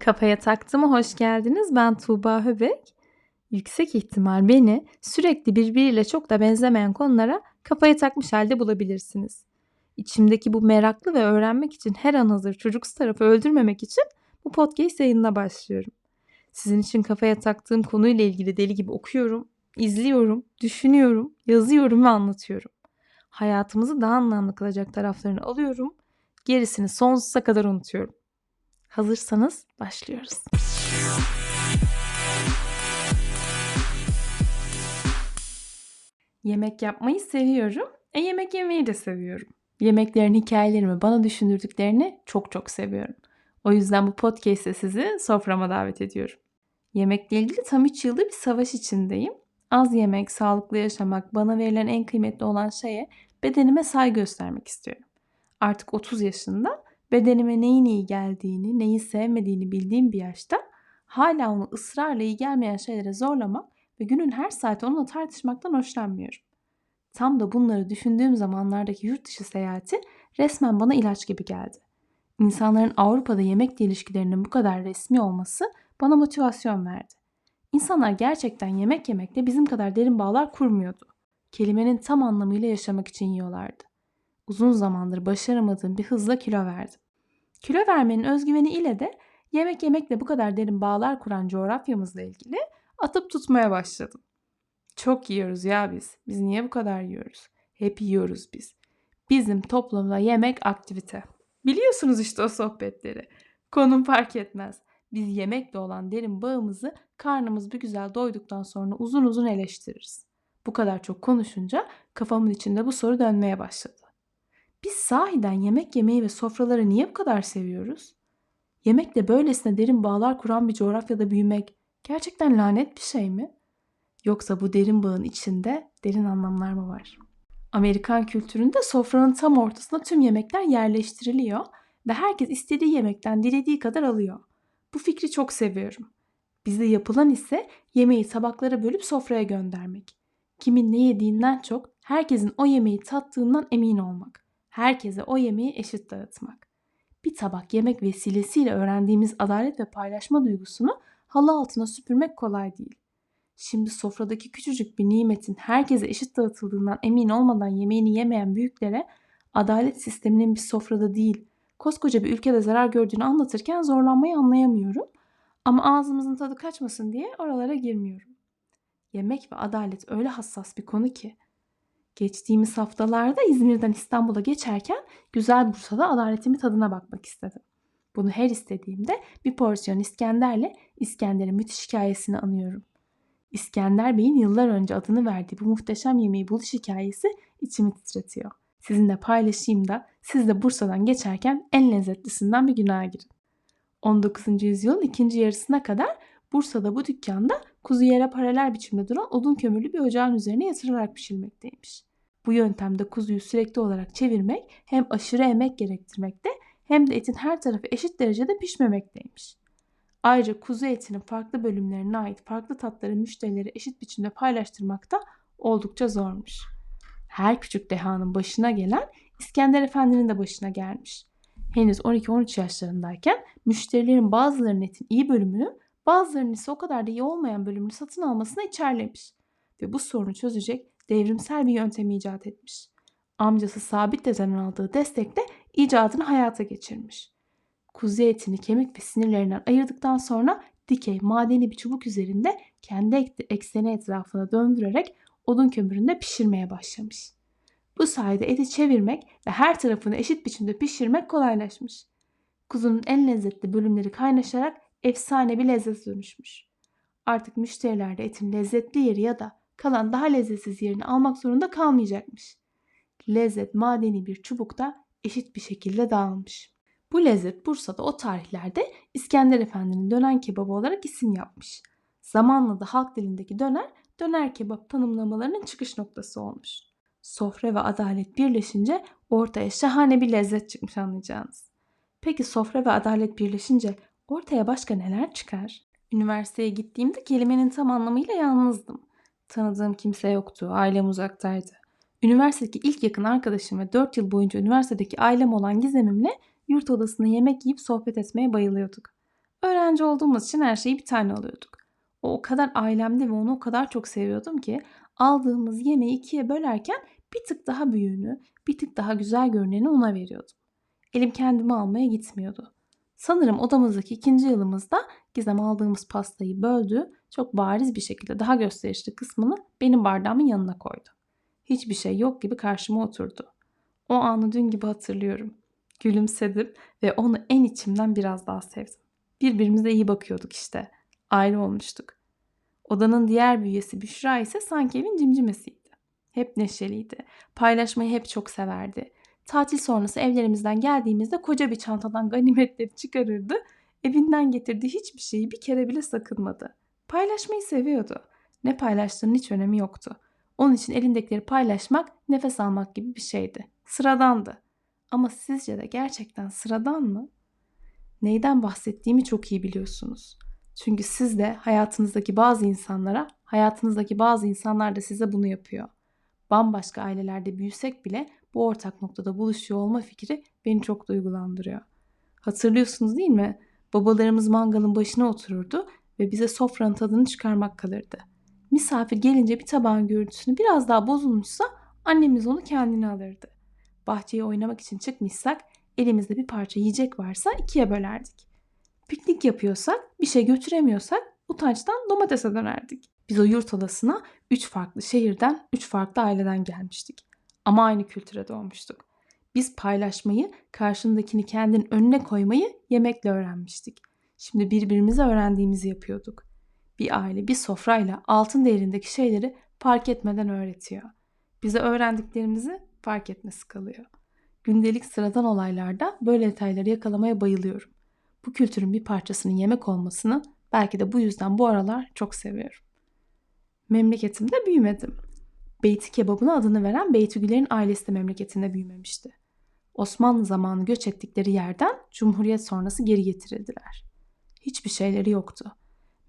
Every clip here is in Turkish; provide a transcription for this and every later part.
Kafaya taktığıma hoş geldiniz. Ben Tuğba Höbek. Yüksek ihtimal beni sürekli birbiriyle çok da benzemeyen konulara kafaya takmış halde bulabilirsiniz. İçimdeki bu meraklı ve öğrenmek için her an hazır çocuksu tarafı öldürmemek için bu podcast yayınına başlıyorum. Sizin için kafaya taktığım konuyla ilgili deli gibi okuyorum, izliyorum, düşünüyorum, yazıyorum ve anlatıyorum. Hayatımızı daha anlamlı kılacak taraflarını alıyorum, gerisini sonsuza kadar unutuyorum. Hazırsanız başlıyoruz. Yemek yapmayı seviyorum. E yemek yemeyi de seviyorum. Yemeklerin hikayelerimi bana düşündürdüklerini çok çok seviyorum. O yüzden bu podcast'te sizi soframa davet ediyorum. Yemekle ilgili tam 3 yıldır bir savaş içindeyim. Az yemek, sağlıklı yaşamak, bana verilen en kıymetli olan şeye bedenime saygı göstermek istiyorum. Artık 30 yaşında bedenime neyin iyi geldiğini, neyi sevmediğini bildiğim bir yaşta hala onu ısrarla iyi gelmeyen şeylere zorlamak ve günün her saati onunla tartışmaktan hoşlanmıyorum. Tam da bunları düşündüğüm zamanlardaki yurt dışı seyahati resmen bana ilaç gibi geldi. İnsanların Avrupa'da yemekle ilişkilerinin bu kadar resmi olması bana motivasyon verdi. İnsanlar gerçekten yemek yemekle bizim kadar derin bağlar kurmuyordu. Kelimenin tam anlamıyla yaşamak için yiyorlardı. Uzun zamandır başaramadığım bir hızla kilo verdim. Kilo vermenin özgüveni ile de yemek yemekle bu kadar derin bağlar kuran coğrafyamızla ilgili atıp tutmaya başladım. Çok yiyoruz ya biz. Biz niye bu kadar yiyoruz? Hep yiyoruz biz. Bizim toplumda yemek aktivite. Biliyorsunuz işte o sohbetleri. Konum fark etmez. Biz yemekle olan derin bağımızı karnımız bir güzel doyduktan sonra uzun uzun eleştiririz. Bu kadar çok konuşunca kafamın içinde bu soru dönmeye başladı. Biz sahiden yemek yemeyi ve sofraları niye bu kadar seviyoruz? Yemekle böylesine derin bağlar kuran bir coğrafyada büyümek gerçekten lanet bir şey mi? Yoksa bu derin bağın içinde derin anlamlar mı var? Amerikan kültüründe sofranın tam ortasına tüm yemekler yerleştiriliyor ve herkes istediği yemekten dilediği kadar alıyor. Bu fikri çok seviyorum. Bizde yapılan ise yemeği tabaklara bölüp sofraya göndermek. Kimin ne yediğinden çok herkesin o yemeği tattığından emin olmak. Herkese o yemeği eşit dağıtmak. Bir tabak yemek vesilesiyle öğrendiğimiz adalet ve paylaşma duygusunu halı altına süpürmek kolay değil. Şimdi sofradaki küçücük bir nimetin herkese eşit dağıtıldığından emin olmadan yemeğini yemeyen büyüklere adalet sisteminin bir sofrada değil, koskoca bir ülkede zarar gördüğünü anlatırken zorlanmayı anlayamıyorum. Ama ağzımızın tadı kaçmasın diye oralara girmiyorum. Yemek ve adalet öyle hassas bir konu ki. Geçtiğimiz haftalarda İzmir'den İstanbul'a geçerken güzel Bursa'da adaletimin tadına bakmak istedim. Bunu her istediğimde bir porsiyon İskender'le İskender'in müthiş hikayesini anıyorum. İskender Bey'in yıllar önce adını verdiği bu muhteşem yemeği buluş hikayesi içimi titretiyor. Sizinle paylaşayım da siz de Bursa'dan geçerken en lezzetlisinden bir günaha girin. 19. yüzyılın ikinci yarısına kadar Bursa'da bu dükkanda kuzu yere paralel biçimde duran odun kömürlü bir ocağın üzerine yatırılarak pişirilmekteymiş. Bu yöntemde kuzuyu sürekli olarak çevirmek hem aşırı emek gerektirmekte hem de etin her tarafı eşit derecede pişmemekteymiş. Ayrıca kuzu etinin farklı bölümlerine ait farklı tatları müşterilere eşit biçimde paylaştırmak da oldukça zormuş. Her küçük dehanın başına gelen İskender Efendi'nin de başına gelmiş. Henüz 12-13 yaşlarındayken müşterilerin bazılarının etin iyi bölümünü bazılarının ise o kadar da iyi olmayan bölümünü satın almasına içerlemiş. Ve bu sorunu çözecek devrimsel bir yöntem icat etmiş. Amcası Sabit Dede'den aldığı destekle icadını hayata geçirmiş. Kuzu etini kemik ve sinirlerinden ayırdıktan sonra dikey madeni bir çubuk üzerinde kendi ekseni etrafına döndürerek odun kömüründe pişirmeye başlamış. Bu sayede eti çevirmek ve her tarafını eşit biçimde pişirmek kolaylaşmış. Kuzunun en lezzetli bölümleri kaynaşarak efsane bir lezzet dönüşmüş. Artık müşteriler de etin lezzetli yeri ya da kalan daha lezzetsiz yerini almak zorunda kalmayacakmış. Lezzet madeni bir çubukta eşit bir şekilde dağılmış. Bu lezzet Bursa'da o tarihlerde İskender Efendi'nin dönen kebabı olarak isim yapmış. Zamanla da halk dilindeki döner, döner kebap tanımlamalarının çıkış noktası olmuş. Sofra ve adalet birleşince ortaya şahane bir lezzet çıkmış anlayacağınız. Peki sofra ve adalet birleşince ortaya başka neler çıkar? Üniversiteye gittiğimde kelimenin tam anlamıyla yalnızdım. Tanıdığım kimse yoktu, ailem uzaktaydı. Üniversitedeki ilk yakın arkadaşım ve 4 yıl boyunca üniversitedeki ailem olan Gizem'imle yurt odasında yemek yiyip sohbet etmeye bayılıyorduk. Öğrenci olduğumuz için her şeyi bir tane alıyorduk. O o kadar ailemde ve onu o kadar çok seviyordum ki aldığımız yemeği ikiye bölerken bir tık daha büyüğünü, bir tık daha güzel görüneni ona veriyordum. Elim kendimi almaya gitmiyordu. Sanırım odamızdaki ikinci yılımızda Gizem aldığımız pastayı böldü, çok bariz bir şekilde daha gösterişli kısmını benim bardağımın yanına koydu. Hiçbir şey yok gibi karşıma oturdu. O anı dün gibi hatırlıyorum. Gülümsedim ve onu en içimden biraz daha sevdim. Birbirimize iyi bakıyorduk işte. Ayrı olmuştuk. Odanın diğer bir üyesi Büşra ise sanki evin cimcimesiydi. Hep neşeliydi. Paylaşmayı hep çok severdi. Tatil sonrası evlerimizden geldiğimizde koca bir çantadan ganimetleri çıkarırdı. Evinden getirdiği hiçbir şeyi bir kere bile sakınmadı. Paylaşmayı seviyordu. Ne paylaştığının hiç önemi yoktu. Onun için elindekileri paylaşmak nefes almak gibi bir şeydi. Sıradandı. Ama sizce de gerçekten sıradan mı? Neyden bahsettiğimi çok iyi biliyorsunuz. Çünkü siz de hayatınızdaki bazı insanlara, hayatınızdaki bazı insanlar da size bunu yapıyor. Bambaşka ailelerde büyüsek bile bu ortak noktada buluşuyor olma fikri beni çok duygulandırıyor. Hatırlıyorsunuz değil mi? Babalarımız mangalın başına otururdu ve bize sofranın tadını çıkarmak kalırdı. Misafir gelince bir tabağın görüntüsünü biraz daha bozulmuşsa annemiz onu kendine alırdı. Bahçeye oynamak için çıkmışsak elimizde bir parça yiyecek varsa ikiye bölerdik. Piknik yapıyorsak, bir şey götüremiyorsak utançtan domatese dönerdik. Biz o yurt odasına üç farklı şehirden, üç farklı aileden gelmiştik. Ama aynı kültüre doğmuştuk. Biz paylaşmayı, karşındakini kendin önüne koymayı yemekle öğrenmiştik. Şimdi birbirimize öğrendiğimizi yapıyorduk. Bir aile bir sofrayla altın değerindeki şeyleri fark etmeden öğretiyor. Bize öğrendiklerimizi fark etmesi kalıyor. Gündelik sıradan olaylarda böyle detayları yakalamaya bayılıyorum. Bu kültürün bir parçasının yemek olmasını belki de bu yüzden bu aralar çok seviyorum. Memleketimde büyümedim. Beyti kebabına adını veren Beytügüler'in ailesi de memleketinde büyümemişti. Osmanlı zamanı göç ettikleri yerden Cumhuriyet sonrası geri getirildiler. Hiçbir şeyleri yoktu.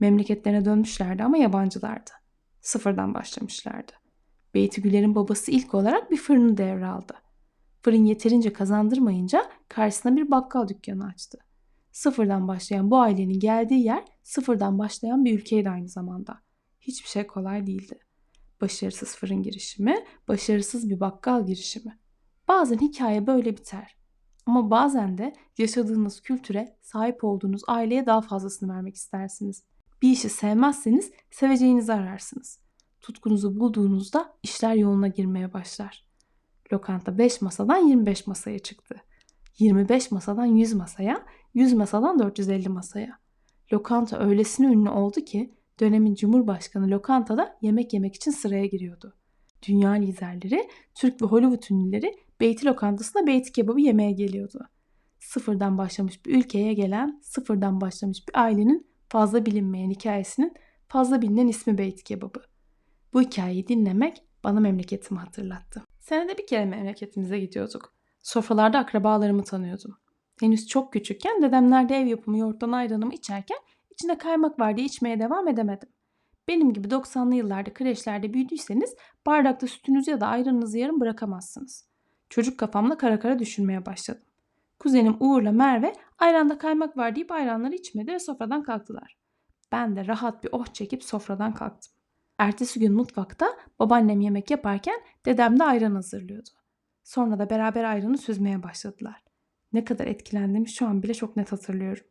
Memleketlerine dönmüşlerdi ama yabancılardı. Sıfırdan başlamışlardı. Beytügüler'in babası ilk olarak bir fırını devraldı. Fırın yeterince kazandırmayınca karşısına bir bakkal dükkanı açtı. Sıfırdan başlayan bu ailenin geldiği yer sıfırdan başlayan bir ülkeydi aynı zamanda. Hiçbir şey kolay değildi. Başarısız fırın girişimi, başarısız bir bakkal girişimi. Bazen hikaye böyle biter. Ama bazen de yaşadığınız kültüre, sahip olduğunuz aileye daha fazlasını vermek istersiniz. Bir işi sevmezseniz seveceğinizi ararsınız. Tutkunuzu bulduğunuzda işler yoluna girmeye başlar. Lokanta 5 masadan 25 masaya çıktı. 25 masadan 100 masaya, 100 masadan 450 masaya. Lokanta öylesine ünlü oldu ki dönemin Cumhurbaşkanı lokantada yemek yemek için sıraya giriyordu. Dünya liderleri, Türk ve Hollywood ünlüleri Beyti lokantasına beyti kebabı yemeye geliyordu. Sıfırdan başlamış bir ülkeye gelen, sıfırdan başlamış bir ailenin fazla bilinmeyen hikayesinin fazla bilinen ismi beyti kebabı. Bu hikayeyi dinlemek bana memleketimi hatırlattı. Senede bir kere memleketimize gidiyorduk. Sofralarda akrabalarımı tanıyordum. Henüz çok küçükken dedemlerde ev yapımı yoğurttan ayranımı içerken içinde kaymak var diye içmeye devam edemedim. Benim gibi 90'lı yıllarda kreşlerde büyüdüyseniz bardakta sütünüzü ya da ayranınızı yarım bırakamazsınız. Çocuk kafamla kara kara düşünmeye başladım. Kuzenim Uğur'la Merve ayranda kaymak var deyip ayranları içmedi ve sofradan kalktılar. Ben de rahat bir oh çekip sofradan kalktım. Ertesi gün mutfakta babaannem yemek yaparken dedem de ayran hazırlıyordu. Sonra da beraber ayranı süzmeye başladılar. Ne kadar etkilendiğimi şu an bile çok net hatırlıyorum.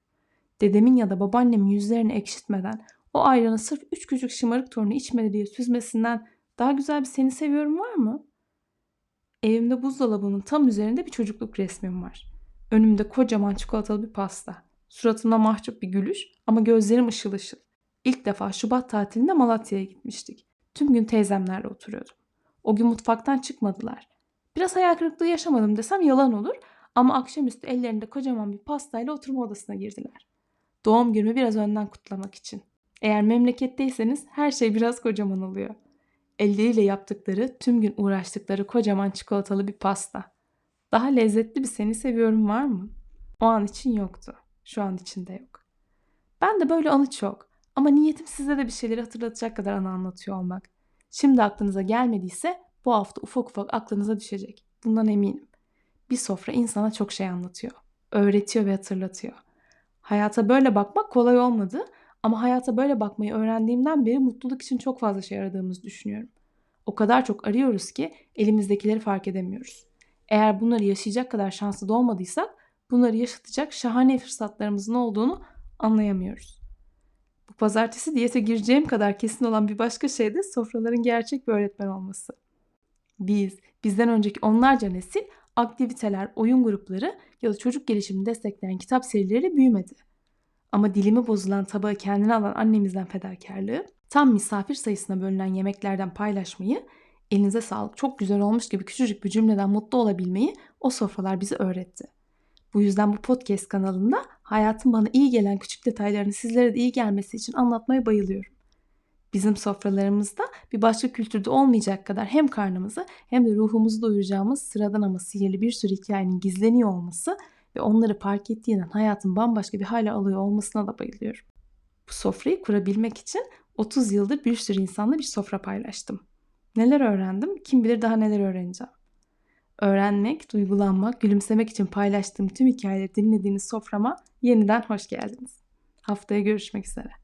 Dedemin ya da babaannemin yüzlerini ekşitmeden o ayranı sırf üç küçük şımarık torunu içmedi diye süzmesinden daha güzel bir seni seviyorum var mı? Evimde buzdolabının tam üzerinde bir çocukluk resmim var. Önümde kocaman çikolatalı bir pasta. Suratımda mahcup bir gülüş ama gözlerim ışıl ışıl. İlk defa Şubat tatilinde Malatya'ya gitmiştik. Tüm gün teyzemlerle oturuyordum. O gün mutfaktan çıkmadılar. Biraz hayal kırıklığı yaşamadım desem yalan olur ama akşamüstü ellerinde kocaman bir pastayla oturma odasına girdiler. Doğum günümü biraz önden kutlamak için. Eğer memleketteyseniz her şey biraz kocaman oluyor. Elleriyle yaptıkları, tüm gün uğraştıkları kocaman çikolatalı bir pasta. Daha lezzetli bir seni seviyorum var mı? O an için yoktu. Şu an içinde yok. Ben de böyle anı çok. Ama niyetim size de bir şeyleri hatırlatacak kadar anı anlatıyor olmak. Şimdi aklınıza gelmediyse bu hafta ufak ufak aklınıza düşecek. Bundan eminim. Bir sofra insana çok şey anlatıyor. Öğretiyor ve hatırlatıyor. Hayata böyle bakmak kolay olmadı ama hayata böyle bakmayı öğrendiğimden beri mutluluk için çok fazla şey aradığımızı düşünüyorum. O kadar çok arıyoruz ki elimizdekileri fark edemiyoruz. Eğer bunları yaşayacak kadar şanslı da olmadıysak bunları yaşatacak şahane fırsatlarımızın olduğunu anlayamıyoruz. Bu pazartesi diyete gireceğim kadar kesin olan bir başka şey de sofraların gerçek bir öğretmen olması. Biz, bizden önceki onlarca nesil aktiviteler, oyun grupları ya da çocuk gelişimini destekleyen kitap serileri büyümedi. Ama dilimi bozulan tabağı kendine alan annemizden fedakarlığı, tam misafir sayısına bölünen yemeklerden paylaşmayı, elinize sağlık çok güzel olmuş gibi küçücük bir cümleden mutlu olabilmeyi o sofralar bize öğretti. Bu yüzden bu podcast kanalında hayatın bana iyi gelen küçük detaylarını sizlere de iyi gelmesi için anlatmaya bayılıyorum. Bizim sofralarımızda bir başka kültürde olmayacak kadar hem karnımızı hem de ruhumuzu doyuracağımız sıradan ama sihirli bir sürü hikayenin gizleniyor olması ve onları fark ettiğinden hayatın bambaşka bir hale alıyor olmasına da bayılıyorum. Bu sofrayı kurabilmek için 30 yıldır bir sürü insanla bir sofra paylaştım. Neler öğrendim? Kim bilir daha neler öğreneceğim. Öğrenmek, duygulanmak, gülümsemek için paylaştığım tüm hikayeleri dinlediğiniz soframa yeniden hoş geldiniz. Haftaya görüşmek üzere.